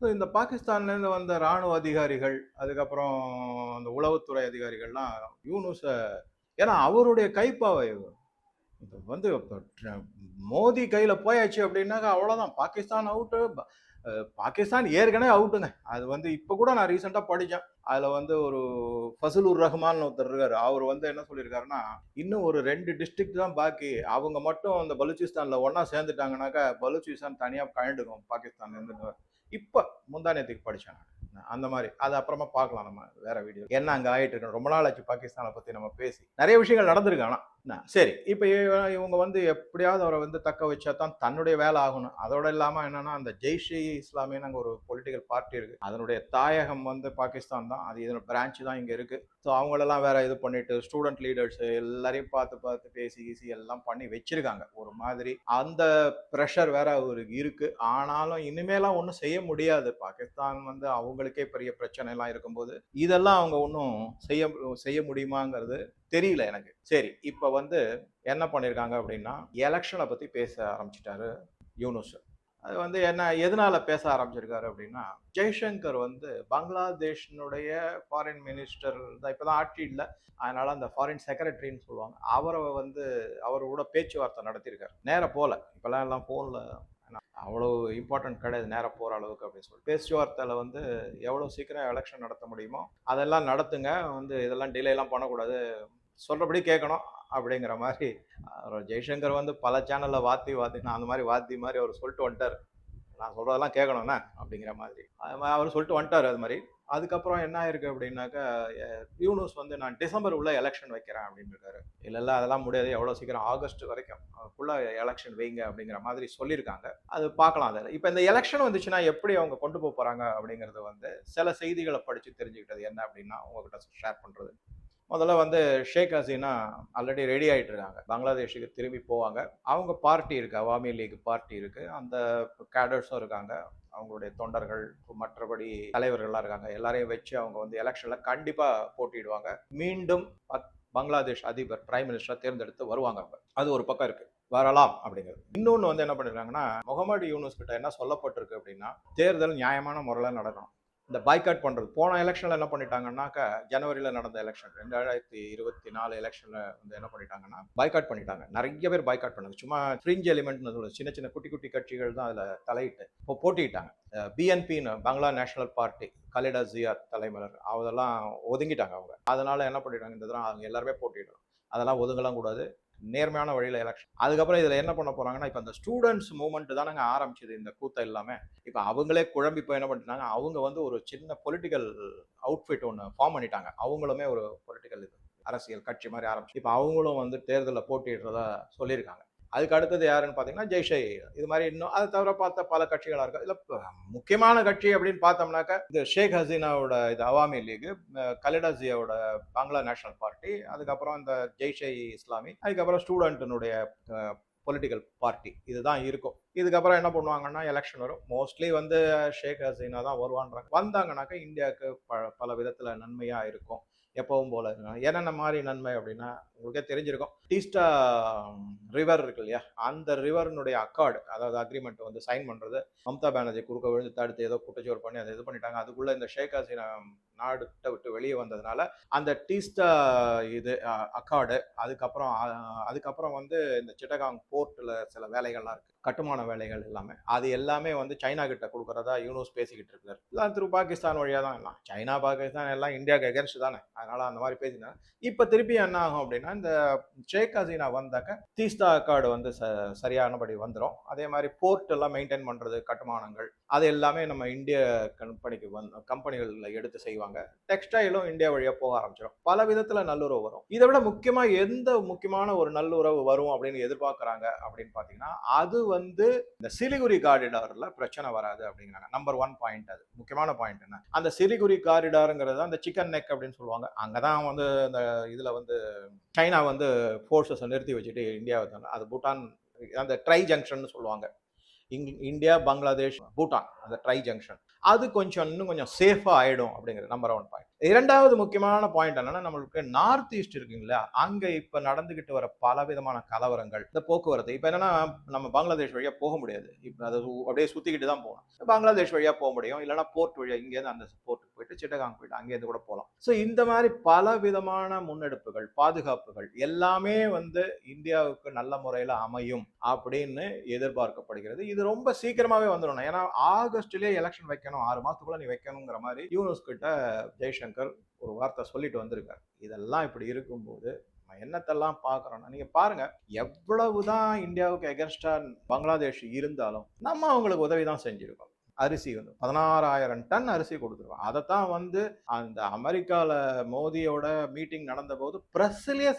So இந்த பாகிஸ்தான்லேருந்து வந்த ராணுவ அதிகாரிகள் அதுக்கப்புறம் அந்த உளவுத்துறை அதிகாரிகள்லாம் யூனுஸை ஏன்னா அவருடைய கைப்பாவை இது வந்து மோதி மோடி கையில் போயாச்சு அப்படின்னாக்கா அவ்வளோதான் பாகிஸ்தான் அவுட்டு பாகிஸ்தான் ஏற்கனவே அவுட்டுங்க. அது வந்து இப்போ கூட நான் ரீசெண்டாக படித்தேன் அதில் வந்து ஒரு ஃபசலூர் ரஹ்மான் ஒருத்தர் இருக்கார். அவர் வந்து என்ன சொல்லியிருக்காருன்னா இன்னும் ஒரு ரெண்டு டிஸ்ட்ரிக்ட் தான் பாக்கி. அவங்க மட்டும் அந்த பலூச்சிஸ்தானில் ஒன்றா சேர்ந்துட்டாங்கனாக்கா பலூச்சிஸ்தான் தனியாக கழண்டுக்கும் பாகிஸ்தான்லேருந்து. இப்போ முந்தானியத்துக்கு படித்தேன் அந்த மாதிரி. அது அப்புறமா பார்க்கலாம் நம்ம வேற வீடியோ என்ன அங்கே ஆயிட்டு இருக்கோம் ரொம்ப நாள் ஆச்சு பாகிஸ்தானை பற்றி நம்ம பேசி. நிறைய விஷயங்கள் நடந்திருக்கு ஆனால் சரி. இப்போ இவங்க வந்து எப்படியாவது அவரை வந்து தக்க வச்சா தான் தன்னுடைய வேலை ஆகணும். அதோட இல்லாமல் என்னன்னா அந்த ஜெய்ஷி இஸ்லாமியன்னு அங்கே ஒரு பொலிட்டிக்கல் பார்ட்டி இருக்கு. அதனுடைய தாயகம் வந்து பாகிஸ்தான் தான். அது இதோட பிரான்ச்சு தான் இங்கே இருக்கு. ஸோ அவங்களெல்லாம் வேற இது பண்ணிட்டு ஸ்டூடெண்ட் லீடர்ஸ் எல்லாரையும் பார்த்து பார்த்து பேசி கீசி எல்லாம் பண்ணி வச்சிருக்காங்க. ஒரு மாதிரி அந்த ப்ரெஷர் வேற அவருக்கு இருக்கு. ஆனாலும் இனிமேலாம் ஒன்றும் செய்ய முடியாது. பாகிஸ்தான் வந்து அவங்களுக்கே பெரிய பிரச்சனை எல்லாம் இருக்கும்போது இதெல்லாம் அவங்க ஒன்றும் செய்ய செய்ய முடியுமாங்கிறது தெரியல எனக்கு. சரி இப்போ வந்து என்ன பண்ணியிருக்காங்க அப்படின்னா எலெக்ஷனை பற்றி பேச ஆரம்பிச்சிட்டாரு யூனுஸ். அது வந்து என்ன எதனால பேச ஆரம்பிச்சிருக்காரு அப்படின்னா ஜெய்சங்கர் வந்து பங்களாதேஷனுடைய ஃபாரின் மினிஸ்டர் தான். இப்போ தான் ஆட்சி இல்லை. அதனால் அந்த ஃபாரின் செக்ரட்டரின்னு சொல்லுவாங்க. அவரை வந்து அவரோட பேச்சுவார்த்தை நடத்தியிருக்காரு. நேராக போகல இப்போல்லாம் எல்லாம் ஃபோனில் அவ்வளோ இம்பார்ட்டன்ட் கிடையாது. நேராக போகிற அளவுக்கு அப்படின்னு சொல்லி பேச்சுவார்த்தையில் வந்து எவ்வளோ சீக்கிரம் எலெக்ஷன் நடத்த முடியுமோ அதெல்லாம் நடத்துங்க. வந்து இதெல்லாம் டிலேலாம் பண்ணக்கூடாது. சொல்கிறபடி கேட்கணும் அப்படிங்கிற மாதிரி ஜெய்சங்கர் வந்து பல சேனலில் வாத்தி வாத்தி நான் அந்த மாதிரி வாத்தி மாதிரி அவர் சொல்லிட்டு வந்துட்டார். நான் சொல்கிறதெல்லாம் கேட்கணும்ண்ணே அப்படிங்கிற மாதிரி. அது மாதிரி அவர் சொல்லிட்டு வந்துட்டார் அது மாதிரி. அதுக்கப்புறம் என்ன ஆயிருக்கு அப்படின்னாக்கா யூனூஸ் யூனுஸ் வந்து நான் டிசம்பர் உள்ள எலெக்ஷன் வைக்கிறேன் அப்படின்னு இருக்காரு இல்லை இல்லை அதெல்லாம் முடியாது. எவ்வளோ சீக்கிரம்? ஆகஸ்ட் வரைக்கும். ஃபுல்லாக எலெக்ஷன் வைங்க அப்படிங்கிற மாதிரி சொல்லியிருக்காங்க. அது பார்க்கலாம் அதில் இப்போ இந்த எலெக்ஷன் வந்துச்சுன்னா எப்படி அவங்க கொண்டு போக போகிறாங்க அப்படிங்கிறது வந்து சில செய்திகளை படித்து தெரிஞ்சுக்கிட்டது என்ன அப்படின்னா உங்ககிட்ட ஷேர் பண்ணுறது முதல்ல வந்து ஷேக் ஹசீனா ஆல்ரெடி ரெடி ஆகிட்டு இருக்காங்க பங்களாதேஷுக்கு திரும்பி போவாங்க. அவங்க பார்ட்டி இருக்குது அவாமி லீக் பார்ட்டி இருக்குது அந்த கேடர்ஸும் இருக்காங்க. அவங்களுடைய தொண்டர்கள் மற்றபடி தலைவர்கள்லாம் இருக்காங்க. எல்லாரையும் வச்சு அவங்க வந்து எலெக்ஷனில் கண்டிப்பாக போட்டியிடுவாங்க. மீண்டும் பங்களாதேஷ் அதிபர் பிரைம் மினிஸ்டராக தேர்ந்தெடுத்து வருவாங்க அவங்க. அது ஒரு பக்கம் இருக்குது வரலாம் அப்படிங்கிறது. இன்னொன்று வந்து என்ன பண்ணிருக்காங்கன்னா முகமது யூனுஸ் கிட்ட என்ன சொல்லப்பட்டிருக்கு அப்படின்னா தேர்தல் நியாயமான முறையில் நடக்கணும். இந்த பாய்காட் பண்ணுறது போன எலெக்ஷனில் என்ன பண்ணிட்டாங்கன்னாக்கா ஜனவரியில் நடந்த எலெக்ஷன் ரெண்டாயிரத்தி இருபத்தி நாலு எலெக்ஷனில் வந்து என்ன பண்ணிட்டாங்கன்னா பாய்காட் பண்ணிட்டாங்க. நிறைய பேர் பாய்காட் பண்ணாங்க. சும்மா ஃப்ரிஞ்ச் எலிமெண்ட்னு சொல்லுது சின்ன சின்ன குட்டி குட்டி கட்சிகள் தான் அதில் தலையிட்டு இப்போ போட்டிட்டாங்க பிஎன்பின்னு பங்களா நேஷனல் பார்ட்டி கலிடா ஜியா தலைமலர் அதெல்லாம் ஒதுங்கிட்டாங்க அவங்க. அதனால் என்ன பண்ணிட்டாங்க இந்த தடவை அவங்க எல்லாருமே போட்டிடுறோம் அதெல்லாம் ஒதுங்கலாம் கூடாது. நேர்மையான வழியில் எலெக்ஷன் அதுக்கப்புறம் இதில் என்ன பண்ண போகிறாங்கன்னா இப்போ அந்த ஸ்டூடெண்ட்ஸ் மூவ்மெண்ட் தானங்க ஆரம்பிச்சது இந்த கூத்த எல்லாமே. இப்போ அவங்களே குழம்பி போய் என்ன பண்ணிட்டாங்க அவங்க வந்து ஒரு சின்ன பொலிட்டிக்கல் அவுட்ஃபிட் ஒன்று ஃபார்ம் பண்ணிட்டாங்க. அவங்களுமே ஒரு பொலிட்டிக்கல் இது அரசியல் கட்சி மாதிரி ஆரம்பிச்சு. இப்போ அவங்களும் வந்து தேர்தலில் போட்டிடுறதா சொல்லியிருக்காங்க. அதுக்கு அடுத்தது யாருன்னு பார்த்தீங்கன்னா ஜெய்ஷே. இது மாதிரி இன்னும் அதை தவிர பார்த்த பல கட்சிகளாக இருக்கு இதில் முக்கியமான கட்சி அப்படின்னு பார்த்தோம்னாக்கா இது ஷேக் ஹசீனாவோட இது அவாமி லீக் கலிடாசியாவோட பங்களா நேஷனல் பார்ட்டி அதுக்கப்புறம் இந்த ஜெய்ஷே இஸ்லாமி அதுக்கப்புறம் ஸ்டூடெண்ட்டினுடைய பொலிட்டிக்கல் பார்ட்டி இதுதான் இருக்கும். இதுக்கப்புறம் என்ன பண்ணுவாங்கன்னா எலெக்ஷன் வரும். மோஸ்ட்லி வந்து ஷேக் ஹசீனா தான் வருவான்றாங்க. வந்தாங்கனாக்கா இந்தியாவுக்கு ப பல விதத்தில் நன்மையாக இருக்கும். எப்பவும் போல என்னென்ன மாதிரி நன்மை அப்படின்னா உங்களுக்கே தெரிஞ்சிருக்கும். டீஸ்டா ரிவர் இருக்கு இல்லையா? அந்த ரிவர்னுடைய அக்கார்டு அதாவது அக்ரிமெண்ட் வந்து சைன் பண்ணுறது மம்தா பானர்ஜி குறுக்க விழுந்து தடுத்து ஏதோ குற்றச்சோறு பண்ணி அதை இது பண்ணிட்டாங்க. அதுக்குள்ள இந்த ஷேக் ஹசீனா நாடுகிட்ட விட்டு வெளியே வந்ததுனால அந்த டீஸ்டா இது அக்கார்டு அதுக்கப்புறம் அதுக்கப்புறம் வந்து இந்த சிட்டகாங் போர்ட்டில் சில வேலைகள்லாம் இருக்கு. கட்டுமான வேலைகள் எல்லாமே. அது எல்லாமே வந்து சைனா கிட்ட கொடுக்குறதா யூனோஸ் பேசிக்கிட்டு இருக்காரு. எல்லாம் திரு பாகிஸ்தான் வழியாக தான் எல்லாம். சைனா பாகிஸ்தான் எல்லாம் இந்தியாவுக்கு எகென்ஸ்ட் தானே. அதனால் அந்த மாதிரி பேசினாங்க. இப்போ திருப்பி என்ன ஆகும் அப்படின்னா இந்த ஷேக் ஹசீனா வந்தாக்க தீஸ்தா அக்கார்டு வந்து ச சரியானபடி வந்துடும் அதே மாதிரி போர்ட் எல்லாம் மெயின்டைன் பண்ணுறது கட்டுமானங்கள் அது எல்லாமே நம்ம இந்திய கம்பெனிக்கு வந் கம்பெனிகளில் எடுத்து செய்வாங்க. டெக்ஸ்டைலும் இந்தியா வழியாக போக ஆரம்பிச்சிடும் பல விதத்தில் நல்லுறவு வரும். இதை விட முக்கியமாக எந்த முக்கியமான ஒரு நல்லுறவு வரும் அப்படின்னு எதிர்பார்க்குறாங்க அப்படின்னு பார்த்தீங்கன்னா அது வந்து இந்த சிலிகுரி காரிடாரில் பிரச்சனை வராது அப்படிங்கிறாங்க. நம்பர் ஒன் பாயிண்ட் அது. முக்கியமான பாயிண்ட் என்ன? அந்த சிலிகுரி காரிடாருங்கிறது அந்த சிக்கன் நெக் அப்படின்னு சொல்லுவாங்க. அங்கே தான் வந்து இந்த இதில் வந்து சைனா வந்து ஃபோர்ஸஸை நிறுத்தி வச்சுட்டு இந்தியாவை தான் அது பூட்டான் அந்த ட்ரை ஜங்ஷன் சொல்லுவாங்க. இங் இந்தியா பங்களாதேஷ் பூட்டான் அந்த ட்ரை ஜங்ஷன் அது கொஞ்சம் இன்னும் கொஞ்சம் சேஃபாக ஆயிடும் அப்படிங்கிறது நம்பர் ஒன் பாயிண்ட் இரண்டாவது முக்கியமான பாயிண்ட் என்னன்னா நம்மளுக்கு நார்த் ஈஸ்ட் இருக்குங்களா அங்கே இப்போ நடந்துகிட்டு வர பல விதமான கலவரங்கள் இந்த போக்குவரத்து. இப்போ என்னன்னா நம்ம பங்களாதேஷ் வழியாக போக முடியாது. இப்போ அதை அப்படியே சுற்றிக்கிட்டு தான் போகணும். பங்களாதேஷ் வழியாக போக முடியும். இல்லைன்னா போர்ட் வழியாக இங்கேருந்து அந்த போர்ட் போயிட்டு சிட்டகாங் போயிட்டு அங்கேருந்து கூட போகலாம் ஸோ இந்த மாதிரி பல விதமான முன்னெடுப்புகள் பாதுகாப்புகள் எல்லாமே வந்து இந்தியாவுக்கு நல்ல முறையில் அமையும் அப்படின்னு எதிர்பார்க்கப்படுகிறது. இது ரொம்ப சீக்கிரமாகவே வந்துடும் ஏன்னா ஆகஸ்ட்லேயே எலெக்ஷன் வைக்கணும் ஆறு மாதத்துக்குள்ள நீ வைக்கணுங்கிற மாதிரி யூனஸ் கிட்ட ஜெய்சங்கர் ஒரு வார்த்தை சொல்லிட்டு வந்திருக்காரு. இதெல்லாம் இப்படி இருக்கும்போது நம்ம என்னத்தெல்லாம் பார்க்குறோம்னா நீங்க பாருங்க எவ்வளவுதான் இந்தியாவுக்கு எகென்ஸ்டா பங்களாதேஷ் இருந்தாலும் நம்ம அவங்களுக்கு உதவி தான் செஞ்சிருக்கோம். அரிசி வந்து பதினாறாயிரம் டன் அரிசி கொடுத்துருக்கோம் அதைத்தான் வந்து அந்த அமெரிக்காவில் மோதியோட மீட்டிங் நடந்த போது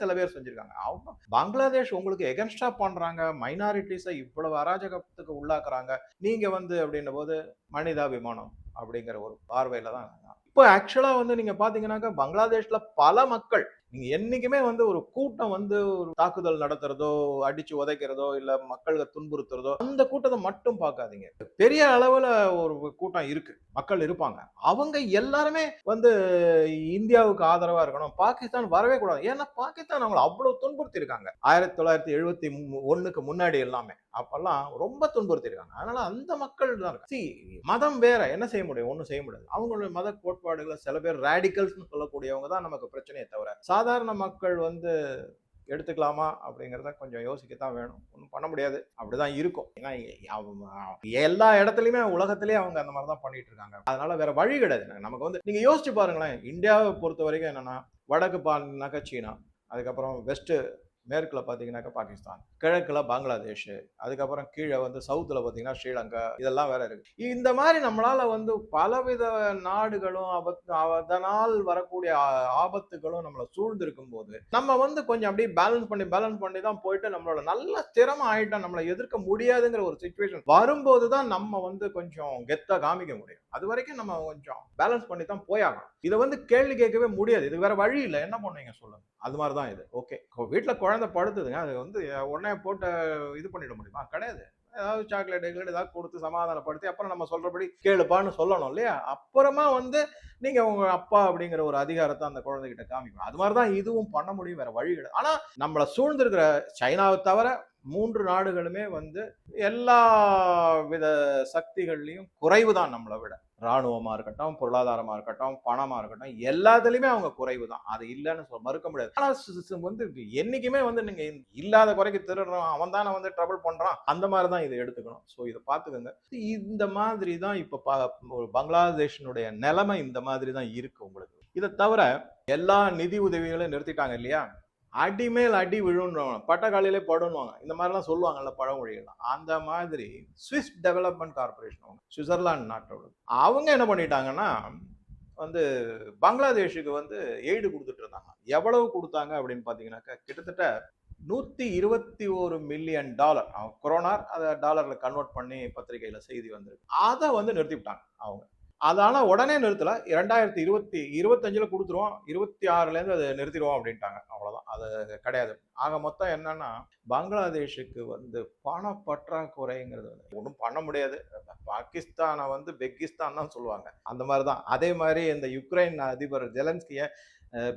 சில பேர் செஞ்சுருக்காங்க. அவங்க பங்களாதேஷ் உங்களுக்கு எகென்ஸ்டா பண்ணுறாங்க மைனாரிட்டிஸை இவ்வளவு அராஜகத்துக்கு உள்ளாக்குறாங்க. நீங்கள் வந்து அப்படின்ன போது மனிதாபிமானம் அப்படிங்கிற ஒரு பார்வையில் தான் இப்போ ஆக்சுவலாக வந்து நீங்கள் பார்த்தீங்கன்னாக்கா பங்களாதேஷ்ல பல மக்கள் நீங்க என்னைக்குமே வந்து ஒரு கூட்டம் வந்து ஒரு தாக்குதல் நடத்துறதோ அடிச்சு உதைக்கிறதோ இல்ல மக்களுக்கு துன்புறுத்துறதோ அந்த கூட்டத்தை மட்டும் பார்க்காதீங்க. பெரிய அளவுல ஒரு கூட்டம் இருக்கு. மக்கள் இருப்பாங்க. அவங்க எல்லாருமே வந்து இந்தியாவுக்கு ஆதரவா இருக்கணும். பாகிஸ்தான் வரவே கூடாது. ஏன்னா பாகிஸ்தான் அவங்களை அவ்வளவு துன்புறுத்தி இருக்காங்க ஆயிரத்தி தொள்ளாயிரத்தி எழுபத்தி ஒண்ணுக்கு முன்னாடி எல்லாமே. அப்பெல்லாம் ரொம்ப துன்புறுத்திருக்காங்க அதனால அந்த மக்கள் தான் இருக்கு சி மதம் வேற. என்ன செய்ய முடியும்? ஒன்றும் செய்ய முடியாது. அவங்களுடைய மத கோட்பாடுகளை சில பேர் ரேடிக்கல்ஸ்னு சொல்லக்கூடியவங்க தான் நமக்கு பிரச்சனையே தவிர சாதாரண மக்கள் வந்து எடுத்துக்கலாமா அப்படிங்கிறத கொஞ்சம் யோசிக்கத்தான் வேணும். ஒன்றும் பண்ண முடியாது. அப்படிதான் இருக்கும். ஏன்னா எல்லா இடத்துலையுமே உலகத்திலேயே அவங்க அந்த மாதிரி தான் பண்ணிட்டு இருக்காங்க. அதனால வேற வழி கிடையாது. நமக்கு வந்து நீங்க யோசிச்சு பாருங்களேன். இந்தியாவை பொறுத்த வரைக்கும் என்னன்னா வடக்கு பாலினாக்கா சீனா அதுக்கப்புறம் வெஸ்ட்டு மேற்குல பார்த்தீங்கன்னாக்கா பாகிஸ்தான் கிழக்கில் பங்களாதேஷ் அதுக்கப்புறம் கீழே வந்து சவுத்தில் பார்த்தீங்கன்னா ஸ்ரீலங்கா இதெல்லாம் வேற இருக்கு. இந்த மாதிரி நம்மளால வந்து பலவித நாடுகளும் ஆபத்து அதனால் வரக்கூடிய ஆபத்துகளும் நம்மளை சூழ்ந்திருக்கும் போது நம்ம வந்து கொஞ்சம் அப்படியே பேலன்ஸ் பண்ணி பேலன்ஸ் பண்ணி தான் போயிட்டு நம்மளோட நல்ல ஸ்திரமா ஆயிட்டா நம்மளை எதிர்க்க முடியாதுங்கிற ஒரு சுச்சுவேஷன் வரும்போது தான் நம்ம வந்து கொஞ்சம் கெத்தாக காமிக்க முடியும். அது வரைக்கும் நம்ம கொஞ்சம் பேலன்ஸ் பண்ணி தான் போயாகணும். இதை வந்து கேள்வி கேட்கவே முடியாது. இது வேற வழி இல்லை. என்ன பண்ணுவீங்க சொல்லுங்க. அது மாதிரி தான் இது. ஓகே வீட்டில் குழந்தை படுத்துதுங்க அது வந்து உடனே போட்டு இது பண்ணிட முடியுமா? கிடையாது. ஏதாவது சாக்லேட் கிளேட் ஏதாவது கொடுத்து சமாதானப்படுத்தி அப்புறம் நம்ம சொல்றபடி கேளுப்பான்னு சொல்லணும் இல்லையா? அப்புறமா வந்து நீங்க உங்க அப்பா அப்படிங்கிற ஒரு அதிகாரத்தை அந்த குழந்தைகிட்ட காமிக்கணும். அது மாதிரி தான் இதுவும் பண்ண முடியும் வேற வழி கிடையாது. ஆனா நம்மளை சூழ்ந்திருக்கிற சைனாவை தவிர மூன்று நாடுகளுமே வந்து எல்லா வித சக்திகள்லையும் குறைவு தான் நம்மளை விட. இராணுவமாக இருக்கட்டும் பொருளாதாரமாக இருக்கட்டும் பணமாக இருக்கட்டும் எல்லாத்துலேயுமே அவங்க குறைவு தான் அது இல்லைன்னு சொல்ல மறுக்க முடியாது. ஆனால் வந்து என்றைக்குமே வந்து நீங்கள் இல்லாத குறைக்கு திருடுறோம் அவன் தானே வந்து ட்ரபிள் பண்ணுறான் அந்த மாதிரி தான் இதை எடுத்துக்கணும். ஸோ இதை பார்த்துக்கோங்க. இந்த மாதிரி தான் இப்போ பா- பங்களாதேஷனுடைய நிலைமை இந்த மாதிரி தான் இருக்குது உங்களுக்கு. இதை தவிர எல்லா நிதி உதவிகளையும் நிறுத்திட்டாங்க இல்லையா? அடிமேல் அடி விழுன்றவங்க பட்டக்காலையிலே படுன்னுவாங்க. இந்த மாதிரிலாம் சொல்லுவாங்கல்ல பழமொழிகள்லாம். அந்த மாதிரி சுவிஸ் டெவலப்மெண்ட் கார்பரேஷன் அவங்க சுவிட்சர்லாந்து நாட்டோட அவங்க என்ன பண்ணிட்டாங்கன்னா வந்து பங்களாதேஷுக்கு வந்து எய்டு கொடுத்துட்டு இருந்தாங்க எவ்வளவு கொடுத்தாங்க அப்படின்னு பார்த்தீங்கன்னாக்கா கிட்டத்தட்ட நூற்றி இருபத்தி ஒரு மில்லியன் டாலர். அவங்க கொரோனா அதை டாலரில் கன்வெர்ட் பண்ணி பத்திரிகையில் செய்தி வந்திருக்கு. அதை வந்து நிறுத்தி விட்டாங்க அவங்க. அதனால உடனே நிறுத்தல. இரண்டாயிரத்தி இருபத்தி இருபத்தஞ்சுல கொடுத்துருவோம். இருபத்தி ஆறுலேருந்து அதை நிறுத்திடுவோம் அப்படின்ட்டாங்க. அவ்வளோதான் அது கிடையாது. ஆக மொத்தம் என்னன்னா பங்களாதேஷுக்கு வந்து பண பற்றாக்குறைங்கிறது வந்து ஒன்றும் பண்ண முடியாது. பாகிஸ்தானை வந்து பெக்கிஸ்தான் தான் சொல்லுவாங்க. அந்த மாதிரி தான் அதே மாதிரி இந்த யுக்ரைன் அதிபர் ஜெலன்ஸ்கியை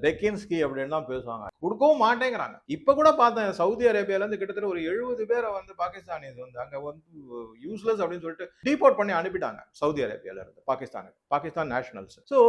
பெக்கின்ஸ்கி அப்படின்னு தான் பேசுவாங்க. கொடுக்கவும் மாட்டேங்கிறாங்க. இப்போ கூட பார்த்தேன் சவுதி அரேபியாலேருந்து கிட்டத்தட்ட ஒரு எழுபது பேரை வந்து பாகிஸ்தானிஸ் வந்து அங்கே வந்து யூஸ்லெஸ் அப்படின்னு சொல்லிட்டு டீபோர்ட் பண்ணி அனுப்பிட்டாங்க சவுதி அரேபியால இருந்து பாகிஸ்தானுக்கு பாகிஸ்தான் நேஷனல்ஸ் ஸோ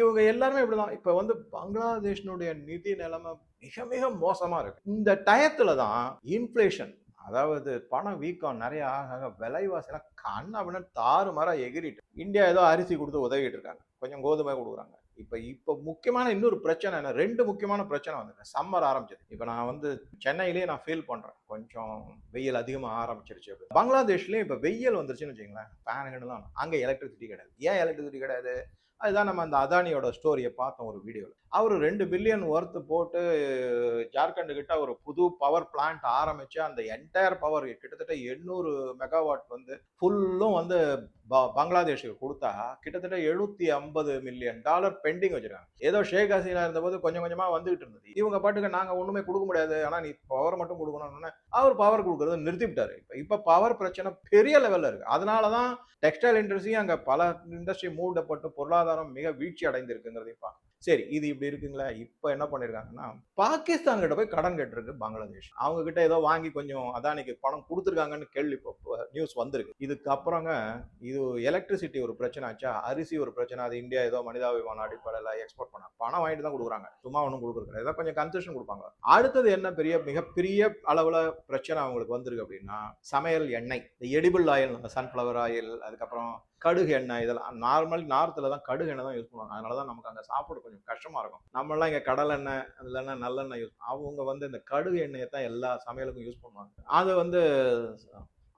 இவங்க எல்லாருமே இப்படி தான் இப்போ வந்து பங்களாதேஷனுடைய நிதி நிலைமை மிக மிக மோசமாக இருக்கு. இந்த டயத்தில் தான் இன்ஃப்ளேஷன் அதாவது பணம் வீக்கம் நிறைய ஆக ஆக விலைவாசிலாம் கண்ண அப்படின்னு தாறு மாறா எகிரிட்டு. இந்தியா ஏதோ அரிசி கொடுத்து உதவிட்டு இருக்காங்க. கொஞ்சம் கோதுமை கொடுக்குறாங்க. இப்போ இப்போ முக்கியமான இன்னொரு பிரச்சனை என்ன? ரெண்டு முக்கியமான பிரச்சனை வந்துருக்கு. சம்மர் ஆரம்பிச்சது. இப்போ நான் வந்து சென்னையிலேயே நான் ஃபீல் பண்ணுறேன் கொஞ்சம் வெயில் அதிகமாக ஆரம்பிச்சிருச்சு அப்படி. பங்களாதேஷ்லேயும் இப்போ வெயில் வந்துருச்சுன்னு வச்சுங்களேன் ஃபேனுகள்லாம் அங்கே எலக்ட்ரிசிட்டி கிடையாது. ஏன் எலக்ட்ரிசிட்டி கிடையாது? அதுதான் நம்ம அந்த அதானியோட ஸ்டோரியை பார்த்தோம் ஒரு வீடியோவில் அவர் ரெண்டு பில்லியன் ஒர்த்து போட்டு ஜார்க்கண்ட் கிட்ட ஒரு புது பவர் பிளான்ட் ஆரம்பிச்சு அந்த என்டையர் பவர் கிட்டத்தட்ட எண்ணூறு மெகாவாட் வந்து ஃபுல்லும் வந்து ப- பங்களாதேஷுக்கு கொடுத்தா கிட்டத்தட்ட எழுநூத்தி ஐம்பது மில்லியன் டாலர் பெண்டிங் வச்சிருக்காங்க. ஏதோ ஷேக் ஹசீனா இருந்தபோது கொஞ்சம் கொஞ்சமா வந்துகிட்டு இருந்தது. இவங்க பாட்டுக்கு நாங்க ஒண்ணுமே கொடுக்க முடியாது ஆனா நீ பவர் மட்டும் கொடுக்கணும்னு அவர் பவர் கொடுக்கறத நிறுத்திவிட்டாரு இப்ப இப்ப பவர் பிரச்சனை பெரிய லெவல்ல இருக்கு. அதனாலதான் டெக்ஸ்டைல் இண்டஸ்ட்ரியும் அங்க பல இண்டஸ்ட்ரி மூடப்பட்டு பொருளாதாரம் மிக வீழ்ச்சி அடைந்திருக்குங்கிறதையும் பார்க்கணும் சரி இது இப்படி இருக்குங்களா? இப்போ என்ன பண்ணியிருக்காங்கன்னா பாகிஸ்தான் கிட்ட போய் கடன் கேட்டிருக்கு பங்களாதேஷ். அவங்க கிட்ட ஏதோ வாங்கி கொஞ்சம் அதானிக்கு பணம் கொடுத்துருக்காங்கன்னு கேள்வி நியூஸ் வந்திருக்கு. இதுக்கு அப்புறங்க இது எலக்ட்ரிசிட்டி ஒரு பிரச்சனை ஆச்சா? அரிசி ஒரு பிரச்சனை. அது இந்தியா ஏதோ மனிதாபிமான அடிப்படையில் எக்ஸ்போர்ட் பண்ண பணம் வாங்கிட்டு தான் கொடுக்குறாங்க. சும்மா ஒன்றும் கொடுக்குறது ஏதோ கொஞ்சம் கன்செஷன் கொடுப்பாங்க. அடுத்தது என்ன பெரிய மிகப்பெரிய அளவில் பிரச்சனை அவங்களுக்கு வந்திருக்கு அப்படின்னா சமையல் எண்ணெய். இந்த எடிபிள் ஆயில் சன்ஃப்ளவர் ஆயில் அதுக்கப்புறம் கடுகு எண்ணெய் இதெல்லாம் நார்மல் நார்த்தில் தான் கடுகு எண்ணெய் தான் யூஸ் பண்ணுவாங்க. அதனால தான் நமக்கு அங்கே சாப்பிட கொஞ்சம் கஷ்டமாக இருக்கும். நம்மளாம் இங்கே கடல் எண்ணெய் இல்லைன்னா நல்லெண்ணெய் யூஸ் அவங்க வந்து இந்த கடுகு எண்ணெயை தான் எல்லா சமையலுக்கும் யூஸ் பண்ணுவாங்க. அது வந்து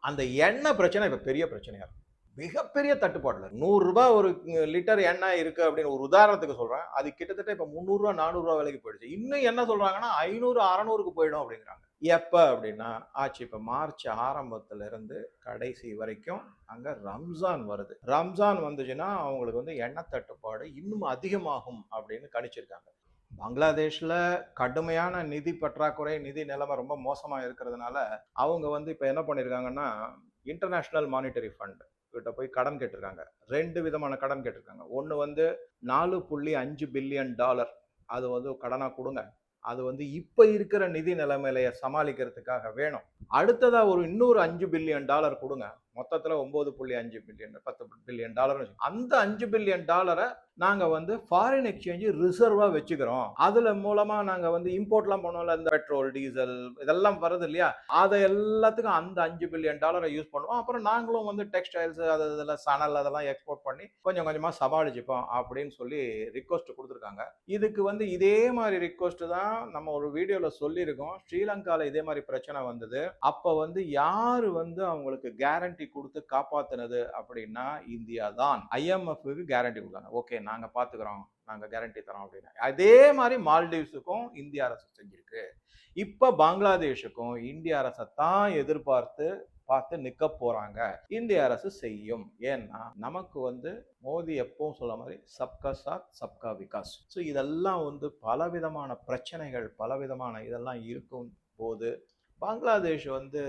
அந்த எண்ணெய் பிரச்சனை இப்போ பெரிய பிரச்சனையாக இருக்கும் மிகப்பெரிய தட்டுப்பாட்டில் நூறுரூபா ஒரு லிட்டர் எண்ணெய் இருக்குது அப்படின்னு ஒரு உதாரணத்துக்கு சொல்கிறேன் அது கிட்டத்தட்ட இப்போ முந்நூறுரூவா நானூறுரூவா விலைக்கு போயிடுச்சு. இன்னும் என்ன சொல்கிறாங்கன்னா ஐநூறு அறநூறுக்கு போயிடும் அப்படிங்கிறாங்க. எப்போ அப்படின்னா ஆச்சு இப்போ மார்ச் ஆரம்பத்துல இருந்து கடைசி வரைக்கும் அங்கே ரம்ஜான் வருது. ரம்ஜான் வந்துச்சுன்னா அவங்களுக்கு வந்து எண்ணெய் தட்டுப்பாடு இன்னும் அதிகமாகும் அப்படின்னு கணிச்சிருக்காங்க. பங்களாதேஷில் கடுமையான நிதி பற்றாக்குறை நிதி நிலைமை ரொம்ப மோசமாக இருக்கிறதுனால அவங்க வந்து இப்போ என்ன பண்ணியிருக்காங்கன்னா இன்டர்நேஷ்னல் மானிட்டரி ஃபண்ட் கிட்ட போய் கடன் கேட்டிருக்காங்க. ரெண்டு விதமான கடன் கேட்டிருக்காங்க. ஒன்று வந்து நாலு புள்ளி அஞ்சு பில்லியன் டாலர். அது வந்து கடனாக கொடுங்க. அது வந்து இப்போ இருக்கிற நிதி நிலைமையிலைய சமாளிக்கிறதுக்காக வேணும். அடுத்ததாக ஒரு இன்னொரு அஞ்சு பில்லியன் டாலர் கொடுங்க. மொத்தத்தில் ஒம்பது புள்ளி அஞ்சு பில்லியன் பத்து பில்லியன் டாலர் அந்த அஞ்சு பில்லியன் டாலரை நாங்கள் வந்து ஃபாரின் எக்ஸ்சேஞ்சு ரிசர்வாக வச்சுக்கிறோம். அதில் மூலமாக நாங்கள் வந்து இம்போர்ட்லாம் பண்ணுவோம்ல இந்த பெட்ரோல் டீசல் இதெல்லாம் வருது இல்லையா? அதை எல்லாத்துக்கும் அந்த அஞ்சு பில்லியன் டாலரை யூஸ் பண்ணுவோம். அப்புறம் நாங்களும் வந்து டெக்ஸ்டைல்ஸ் அது இதில் சணல் அதெல்லாம் எக்ஸ்போர்ட் பண்ணி கொஞ்சம் கொஞ்சமாக சமாளிச்சுப்போம் அப்படின்னு சொல்லி ரிக்வஸ்ட் கொடுத்துருக்காங்க. இதுக்கு வந்து இதே மாதிரி ரிக்வஸ்ட் தான் நம்ம ஒரு வீடியோவில் சொல்லியிருக்கோம். ஸ்ரீலங்காவில் இதே மாதிரி பிரச்சனை வந்தது. அப்போ வந்து யார் வந்து அவங்களுக்கு கேரண்டி கொடுத்து காப்பாற்றினது அப்படின்னா இந்தியா தான். ஐஎம்எஃப்க்கு கேரண்டி கொடுத்தாங்க. ஓகே நாங்கள் பார்த்துக்குறோம் நாங்கள் கேரண்டி தரோம் அப்படின்னு. அதே மாதிரி மால்டீவ்ஸுக்கும் இந்திய அரசு செஞ்சிருக்கு. இப்போ பங்களாதேஷுக்கும் இந்திய அரசை தான் எதிர்பார்த்து பார்த்து நிற்க போகிறாங்க இந்திய அரசு செய்யும். ஏன்னா நமக்கு வந்து மோடி எப்பவும் சொல்ல மாதிரி சப்கா சாத் சப்கா விகாஸ். ஸோ இதெல்லாம் வந்து பலவிதமான பிரச்சனைகள் பலவிதமான இதெல்லாம் இருக்கும் போது பங்களாதேஷ் வந்து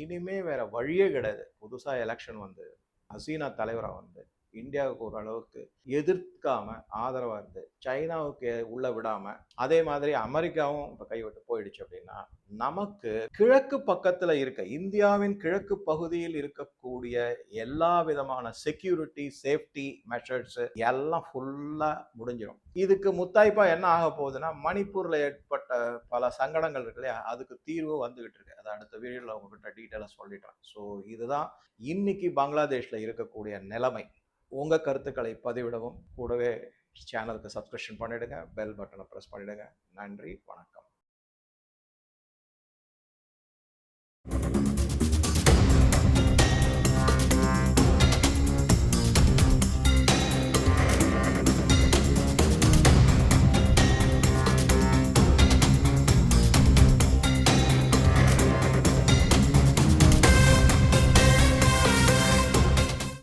இனிமே வேற வழியே கிடையாது. புதுசாக எலெக்ஷன் வந்து ஹசீனா தலைவராக வந்து இந்தியாவுக்கு ஓரளவுக்கு எதிர்க்காம ஆதரவாக இருந்து சைனாவுக்கு உள்ள விடாம அதே மாதிரி அமெரிக்காவும் இப்போ கைவிட்டு போயிடுச்சு அப்படின்னா நமக்கு கிழக்கு பக்கத்தில் இருக்க இந்தியாவின் கிழக்கு பகுதியில் இருக்கக்கூடிய எல்லா விதமான செக்யூரிட்டி சேஃப்டி மெஷர்ஸ் எல்லாம் ஃபுல்லாக முடிஞ்சிடும் இதுக்கு முத்தாய்ப்பா என்ன ஆக போகுதுன்னா மணிப்பூரில் ஏற்பட்ட பல சங்கடங்கள் இருக்கு இல்லையா? அதுக்கு தீர்வு வந்துகிட்டு இருக்கு. அதை அடுத்த வீடியோவில் உங்ககிட்ட டீட்டெயிலாக சொல்லிட்டேன் ஸோ இதுதான் இன்னைக்கு பங்களாதேஷில் இருக்கக்கூடிய நிலைமை. உங்கள் கருத்துக்களை பதிவிடவும். கூடவே சேனலுக்கு சப்ஸ்கிரிப்ஷன் பண்ணிவிடுங்க பெல் பட்டனை ப்ரெஸ் பண்ணிவிடுங்க நன்றி. வணக்கம்.